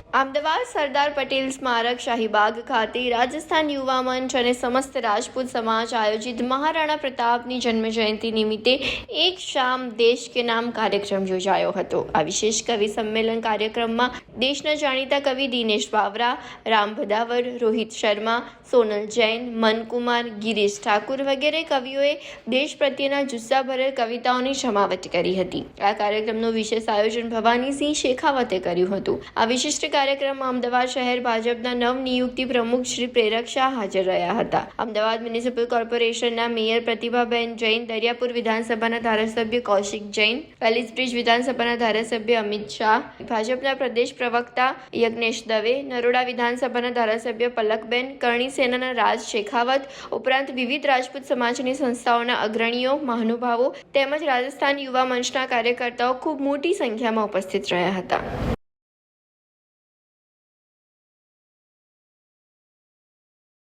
અમદાવાદ સરદાર પટેલ સ્મારક શાહીબાગ ખાતે રાજસ્થાન યુવા મંચ અને સમસ્ત રાજપૂત સમાજ આયોજિત મહારાણા પ્રતાપની જન્મજયંતિ નિમિત્તે એક શામ દેશ કે નામ કાર્યક્રમ યોજાયો હતો. આ વિશેષ કવિ સંમેલન કાર્યક્રમમાં દેશના જાણીતા કવિ દિનેશ બાવરા, રામ ભદાવર, રોહિત શર્મા, સોનલ જૈન, મનકુમાર, ગિરીશ ઠાકુર વગેરે કવિઓએ દેશ પ્રત્યેના જુસ્સાભરેલ કવિતાઓની જમાવટ કરી હતી. આ કાર્યક્રમનું વિશેષ આયોજન ભવાનીસિંહ શેખાવતે કર્યું હતું. આ વિશિષ્ટ કાર્યક્રમમાં અમદાવાદ શહેર ભાજપના નવનિયુક્તિ પ્રમુખ શ્રી પ્રેરક શાહ હાજર રહ્યા હતા. અમદાવાદ મ્યુનિસિપલ કોર્પોરેશનના મેયર પ્રતિભાબેન જૈન, દરિયાપુર વિધાનસભાના ધારાસભ્ય કૌશિક જૈન એલિસબ્રિજ વિધાનસભાના ધારાસભ્ય અમિત શાહ, ભાજપના પ્રદેશ પ્રવક્તા યજ્ઞેશ દવે, નરોડા વિધાનસભાના ધારાસભ્ય પલકબેન, કરણી સેનાના રાજ શેખાવત, ઉપરાંત વિવિધ રાજપૂત સમાજની સંસ્થાઓના અગ્રણીઓ, મહાનુભાવો તેમજ રાજસ્થાન યુવા મંચના કાર્યકર્તાઓ ખૂબ મોટી સંખ્યામાં ઉપસ્થિત રહ્યા હતા.